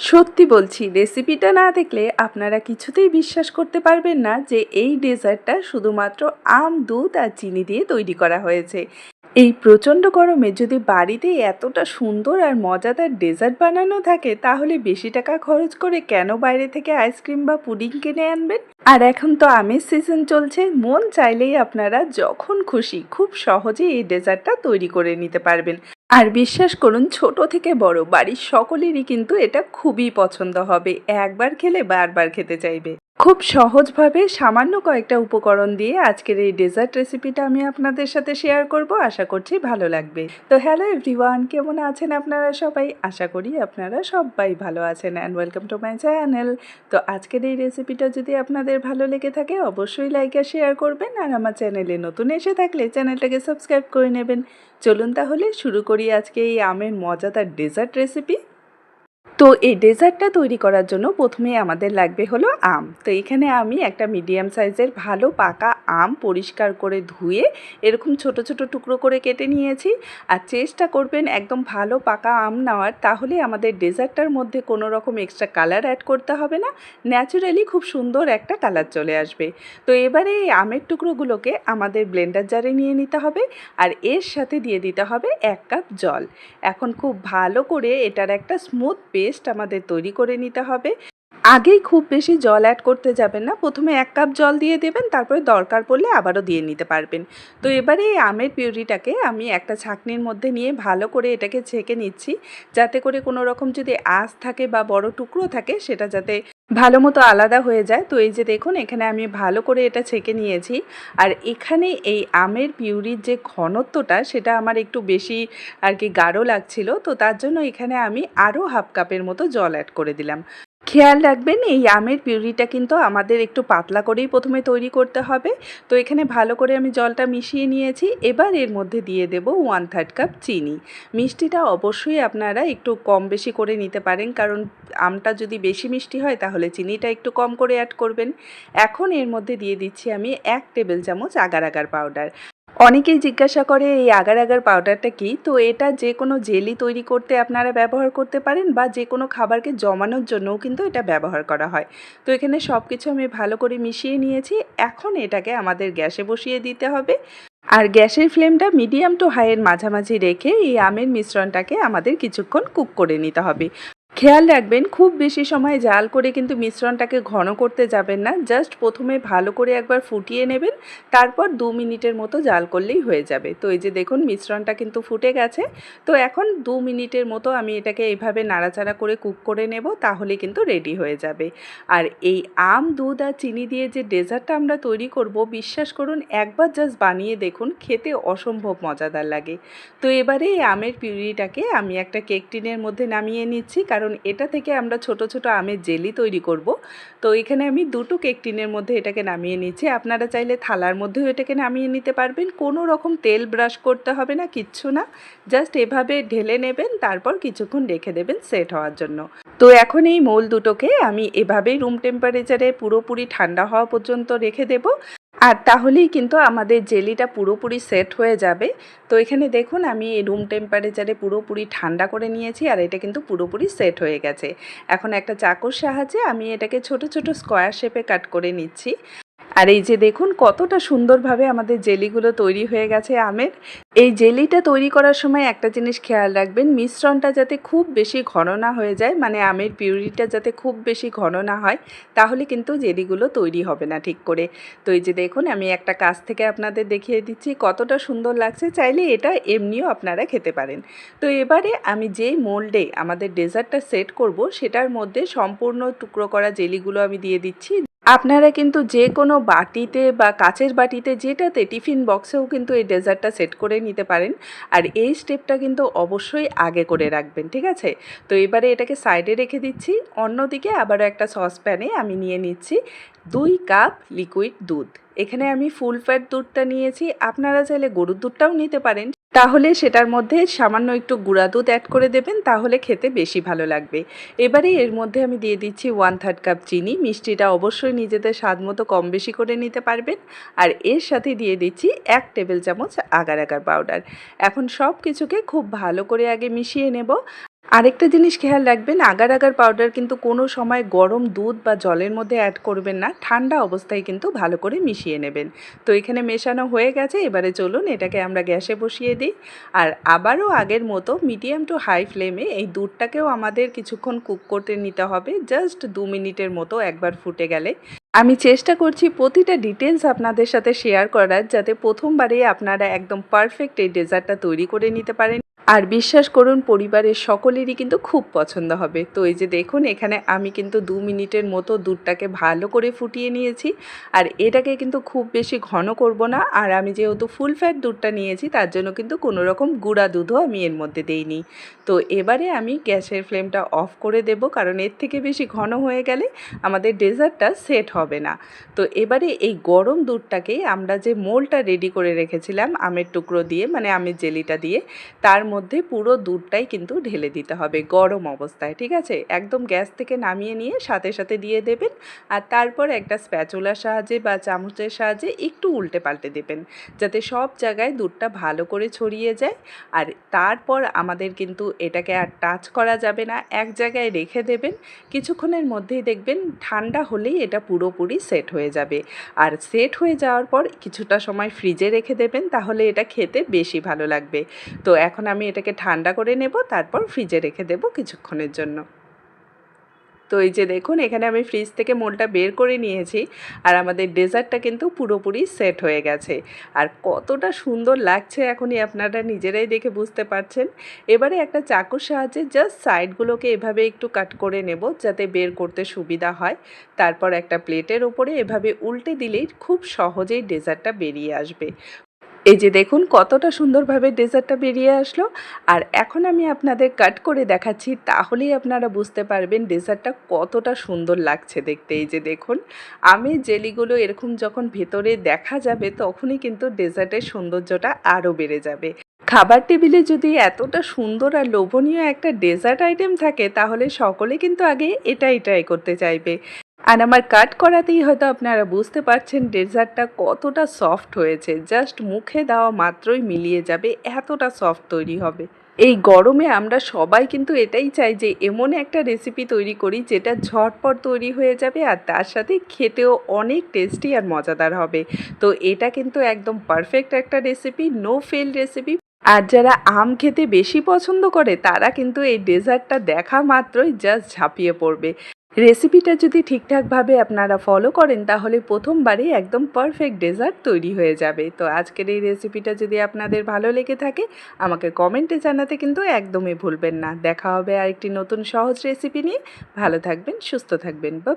সত্যি বলছি রেসিপিটা না দেখলে আপনারা কিছুতেই বিশ্বাস করতে পারবেন না যে এই ডেজার্টটা শুধুমাত্র আম, দুধ আর চিনি দিয়ে তৈরি করা হয়েছে। এই প্রচণ্ড গরমে যদি বাড়িতে এতটা সুন্দর আর মজাদার ডেজার্ট বানানো থাকে, তাহলে বেশি টাকা খরচ করে কেন বাইরে থেকে আইসক্রিম বা পুডিং কিনে আনবেন? আর এখন তো আমের সিজন চলছে, মন চাইলেই আপনারা যখন খুশি খুব সহজেই এই ডেজার্টটা তৈরি করে নিতে পারবেন। আর বিশ্বাস করুন, ছোট থেকে বড়, বাড়ির সকলেরই কিন্তু এটা খুবই পছন্দ হবে। একবার খেলে বারবার খেতে চাইবে। খুব সহজভাবে সামান্য কয়েকটা উপকরণ দিয়ে আজকের এই ডেজার্ট রেসিপিটা আমি আপনাদের সাথে শেয়ার করব। আশা করছি ভালো লাগবে। তো হ্যালো এভরিওয়ান, কেমন আছেন আপনারা সবাই? আশা করি আপনারা সবাই ভালো আছেন and welcome to my channel তো আজকের এই রেসিপিটা যদি আপনাদের ভালো লেগে থাকে, অবশ্যই লাইক আর শেয়ার করবেন আর আমার চ্যানেলে নতুন এসে থাকলে চ্যানেলটাকে সাবস্ক্রাইব করে নেবেন। চলুন তাহলে শুরু করি আজকে এই আমের মজাদার ডেজার্ট রেসিপি। তো এই ডেজার্টটা তৈরি করার জন্য প্রথমে আমাদের লাগবে হলো আম। তো এখানে আমি একটা মিডিয়াম সাইজের ভালো পাকা আম পরিষ্কার করে ধুয়ে এরকম ছোট ছোট টুকরো করে কেটে নিয়েছি। আর চেষ্টা করবেন একদম ভালো পাকা আম নেওয়ার। তাহলে আমাদের ডেজার্টটার মধ্যে কোনো রকম এক্সট্রা কালার অ্যাড করতে হবে না। ন্যাচারালি খুব সুন্দর একটা কালার চলে আসবে। তো এবারে এই আমের টুকরোগুলোকে আমাদের ব্লেন্ডার জারে নিয়ে নিতে হবে। আর এর সাথে দিয়ে দিতে হবে এক কাপ জল। এখন খুব ভালো করে এটার একটা স্মুথ পেস্ট আমাদের তৈরি করে নিতে হবে। আগেই খুব বেশি জল অ্যাড করতে যাবেন না। প্রথমে এক কাপ জল দিয়ে দেবেন, তারপরে দরকার পড়লে আবারও দিয়ে নিতে পারবেন। তো এবারে এই আমের পিউরিটাকে আমি একটা ছাঁকনির মধ্যে নিয়ে ভালো করে এটাকে ছেঁকে নিচ্ছি। যাতে করে কোনো রকম যদি আঁশ থাকে বা বড় টুকরো থাকে, সেটা যাতে ভালো মতো আলাদা হয়ে যায়। তো এই যে দেখুন, এখানে আমি ভালো করে এটা ছেঁকে নিয়েছি। আর এখানে এই আমের পিউরির যে ঘনত্বটা, সেটা আমার একটু বেশি আর কি গাঢ় লাগছিল। তো তার জন্য এখানে আমি আরও হাফ কাপের মতো জল অ্যাড করে দিলাম। খেয়াল রাখবেন, এই আমের পিউরিটা কিন্তু আমাদের একটু পাতলা করেই প্রথমে তৈরি করতে হবে। তো এখানে ভালো করে আমি জলটা মিশিয়ে নিয়েছি। এবার এর মধ্যে দিয়ে দেব ওয়ান থার্ড কাপ চিনি। মিষ্টিটা অবশ্যই আপনারা একটু কম বেশি করে নিতে পারেন, কারণ আমটা যদি বেশি মিষ্টি হয়, তাহলে চিনিটা একটু কম করে অ্যাড করবেন। এখন এর মধ্যে দিয়ে দিচ্ছি আমি এক টেবিল চামচ আগার আগার পাউডার অনেকেই জিজ্ঞাসা করে, এই আগার আগার পাউডারটা কি? তো এটা যে কোনো জেলি তৈরি করতে আপনারা ব্যবহার করতে পারেন বা যে কোনো খাবারকে জমানোর জন্যও কিন্তু এটা ব্যবহার করা হয়। তো এখানে সব কিছু আমি ভালো করে মিশিয়ে নিয়েছি। এখন এটাকে আমাদের গ্যাসে বসিয়ে দিতে হবে। আর গ্যাসের ফ্লেমটা মিডিয়াম টু হাইয়ের মাঝামাঝি রেখে এই আমের মিশ্রণটাকে আমাদের কিছুক্ষণ কুক করে নিতে হবে। খেয়াল রাখবেন, খুব বেশি সময় জাল করে কিন্তু মিশ্রণটাকে ঘন করতে যাবেন না। জাস্ট প্রথমে ভালো করে একবার ফুটিয়ে নেবেন, তারপর দু মিনিটের মতো জাল করলেই হয়ে যাবে। তো এই যে দেখুন, মিশ্রণটা কিন্তু ফুটে গেছে। তো এখন দু মিনিটের মতো আমি এটাকে এইভাবে নাড়াচাড়া করে কুক করে নেব, তাহলে কিন্তু রেডি হয়ে যাবে। আর এই আম, দুধ আর চিনি দিয়ে যে ডেজার্টটা আমরা তৈরি করব, বিশ্বাস করুন, একবার জাস্ট বানিয়ে দেখুন, খেতে অসম্ভব মজাদার লাগে। তো এবারে এই আমের পিউরিটাকে আমি একটা কেক টিনের মধ্যে নামিয়ে নিচ্ছি, কারণ এটা থেকে আমরা ছোট ছোট আমের জেলি তৈরি করব। তো এখানে আমি দুটো কেক টিনের মধ্যে এটাকে নামিয়ে নিচ্ছি। আপনারা চাইলে থালার মধ্যেও এটাকে নামিয়ে নিতে পারবেন। কোনো রকম তেল ব্রাশ করতে হবে না, কিচ্ছু না। জাস্ট এভাবে ঢেলে নেবেন, তারপর কিছুক্ষণ রেখে দেবেন সেট হওয়ার জন্য। তো এখন এই মোল দুটোকে আমি এভাবেই রুম টেম্পারেচারে পুরোপুরি ঠান্ডা হওয়া পর্যন্ত রেখে দেব। আর তাহলেই কিন্তু আমাদের জেলিটা পুরোপুরি সেট হয়ে যাবে। তো এখানে দেখুন, আমি রুম টেম্পারেচারে পুরোপুরি ঠান্ডা করে নিয়েছি আর এটা কিন্তু পুরোপুরি সেট হয়ে গেছে। এখন একটা চাকুর সাহায্যে আমি এটাকে ছোট ছোট স্কোয়ার শেপে কাট করে নিচ্ছি। আর এই যে দেখুন, কতটা সুন্দরভাবে আমাদের জেলিগুলো তৈরি হয়ে গেছে আমের। এই জেলিটা তৈরি করার সময় একটা জিনিস খেয়াল রাখবেন, মিশ্রণটা যাতে খুব বেশি ঘন না হয়ে যায় মানে আমের পিউরিটা যাতে খুব বেশি ঘন না হয়, তাহলে কিন্তু জেলিগুলো তৈরি হবে না ঠিক করে। তো এই যে দেখুন, আমি একটা কাছ থেকে আপনাদের দেখিয়ে দিচ্ছি, কতটা সুন্দর লাগছে, চাইলে এটা এমনিও আপনারা খেতে পারেন। তো এবারে আমি যেই মোল্ডে আমাদের ডেজার্টটা সেট করব, সেটার মধ্যে সম্পূর্ণ টুকরো করা জেলিগুলো আমি দিয়ে দিচ্ছি। আপনারা কিন্তু যে কোনো বাটিতে বা কাচের বাটিতে যেটাতে টিফিন বক্সেও কিন্তু এই ডেজার্টটা সেট করে নিতে পারেন। আর এই স্টেপটা কিন্তু অবশ্যই আগে করে রাখবেন, ঠিক আছে? তো এবারে এটাকে সাইডে রেখে দিচ্ছি। অন্যদিকে আবারও একটা সসপ্যানে আমি নিয়ে নিচ্ছি দুই কাপ লিকুইড দুধ। এখানে আমি ফুল ফ্যাট দুধটা নিয়েছি। আপনারা চাইলে গরুর দুধটাও নিতে পারেন। তাহলে সেটার মধ্যে সামান্য একটু গুঁড়া দুধ অ্যাড করে দেবেন, তাহলে খেতে বেশি ভালো লাগবে। এবারে এর মধ্যে আমি দিয়ে দিচ্ছি ওয়ান থার্ড কাপ চিনি। মিষ্টিটা অবশ্যই নিজেদের স্বাদ মতো কম বেশি করে নিতে পারবেন। আর এর সাথে দিয়ে দিচ্ছি এক টেবিল চামচ আগার আগার পাউডার এখন সব কিছুকে খুব ভালো করে আগে মিশিয়ে নেব। আরেকটা জিনিস খেয়াল রাখবেন, আগার আগার পাউডার কিন্তু কোনো সময় গরম দুধ বা জলের মধ্যে অ্যাড করবেন না, ঠান্ডা অবস্থায় কিন্তু ভালো করে মিশিয়ে নেবেন। তো এখানে মেশানো হয়ে গেছে, এবারে চলুন এটাকে আমরা গ্যাসে বসিয়ে দিই। আর আবারও আগের মতো মিডিয়াম টু হাই ফ্লেমে এই দুধটাকেও আমাদের কিছুক্ষণ কুক করতে নিতে হবে জাস্ট দু মিনিটের মতো একবার ফুটে গেলে। আমি চেষ্টা করছি প্রতিটা ডিটেলস আপনাদের সাথে শেয়ার করার, যাতে প্রথমবারেই আপনারা একদম পারফেক্ট এই ডেজার্টটা তৈরি করে নিতে পারেন। আর বিশ্বাস করুন, পরিবারের সকলেরই কিন্তু খুব পছন্দ হবে। তো এই যে দেখুন, এখানে আমি কিন্তু দু মিনিটের মতো দুধটাকে ভালো করে ফুটিয়ে নিয়েছি। আর এটাকে কিন্তু খুব বেশি ঘন করব না। আর আমি যেহেতু ফুল ফ্যাট দুধটা নিয়েছি, তার জন্য কিন্তু কোনো রকম গুঁড়া দুধও আমি এর মধ্যে দেইনি। তো এবারে আমি গ্যাসের ফ্লেমটা অফ করে দেব, কারণ এর থেকে বেশি ঘন হয়ে গেলে আমাদের ডেজার্টটা সেট হবে না। তো এবারে এই গরম দুধটাকে আমরা যে মোলটা রেডি করে রেখেছিলাম, আমের টুকরো দিয়ে মানে আমের জেলিটা দিয়ে, তার মধ্যে পুরো দুধটাই কিন্তু ঢেলে দিতে হবে গরম অবস্থায়, ঠিক আছে? একদম গ্যাস থেকে নামিয়ে নিয়ে সাথে সাথে দিয়ে দেবেন আর তারপর একটা স্প্যাচুলার সাহায্যে বা চামচের সাহায্যে একটু উল্টে পাল্টে দেবেন যাতে সব জায়গায় দুধটা ভালো করে ছড়িয়ে যায়। আর তারপর আমাদের কিন্তু এটাকে আর টাচ করা যাবে না, এক জায়গায় রেখে দেবেন। কিছুক্ষণের মধ্যেই দেখবেন ঠান্ডা হলেই এটা পুরোপুরি সেট হয়ে যাবে। আর সেট হয়ে যাওয়ার পর কিছুটা সময় ফ্রিজে রেখে দেবেন, তাহলে এটা খেতে বেশি ভালো লাগবে। তো এখন আমি এটাকে ঠান্ডা করে নেব, তারপর ফ্রিজে রেখে দেব কিছুক্ষণের জন্য। তো এই যে দেখুন, এখানে আমি ফ্রিজ থেকে মোলটা বের করে নিয়েছি আর আমাদের ডেজার্টটা কিন্তু পুরোপুরি সেট হয়ে গেছে। আর কতটা সুন্দর লাগছে এখনই আপনারা নিজেরাই দেখে বুঝতে পারছেন। এবারে একটা চাকুর সাহায্যে জাস্ট সাইডগুলোকে এভাবে একটু কাট করে নেব যাতে বের করতে সুবিধা হয়। তারপর একটা প্লেটের ওপরে এভাবে উল্টে দিলেই খুব সহজেই ডেজার্টটা বেরিয়ে আসবে। এই যে দেখুন, কতটা সুন্দরভাবে ডেজার্টটা বেরিয়ে আসলো। আর এখন আমি আপনাদের কাট করে দেখাচ্ছি, তাহলেই আপনারা বুঝতে পারবেন ডেজার্টটা কতটা সুন্দর লাগছে দেখতে। এই যে দেখুন, আমি জেলিগুলো এরকম যখন ভেতরে দেখা যাবে, তখনই কিন্তু ডেজার্টের সৌন্দর্যটা আরও বেড়ে যাবে। খাবার টেবিলে যদি এতটা সুন্দর আর লোভনীয় একটা ডেজার্ট আইটেম থাকে, তাহলে সকলে কিন্তু আগে এটাই ট্রাই করতে চাইবে। আর আমার কাট করাতেই হয়তো আপনারা বুঝতে পারছেন ডেজার্টটা কতটা সফট হয়েছে। জাস্ট মুখে দেওয়া মাত্রই মিলিয়ে যাবে, এতটা সফট তৈরি হবে। এই গরমে আমরা সবাই কিন্তু এটাই চাই যে এমন একটা রেসিপি তৈরি করি যেটা ঝটপট তৈরি হয়ে যাবে আর তার সাথে খেতেও অনেক টেস্টি আর মজাদার হবে। তো এটা কিন্তু একদম পারফেক্ট একটা রেসিপি নো ফেল রেসিপি আর যারা আম খেতে বেশি পছন্দ করে, তারা কিন্তু এই ডেজার্টটা দেখা মাত্রই জাস্ট ঝাঁপিয়ে পড়বে। রেসিপিটা যদি ঠিকঠাকভাবে আপনারা ফলো করেন, তাহলে প্রথমবারেই একদম পারফেক্ট ডেজার্ট তৈরি হয়ে যাবে। তো আজকের এই রেসিপিটা যদি আপনাদের ভালো লেগে থাকে, আমাকে কমেন্টে জানাতে কিন্তু একদমই ভুলবেন না। দেখা হবে আরেকটি নতুন সহজ রেসিপি নিয়ে। ভালো থাকবেন, সুস্থ থাকবেন। বা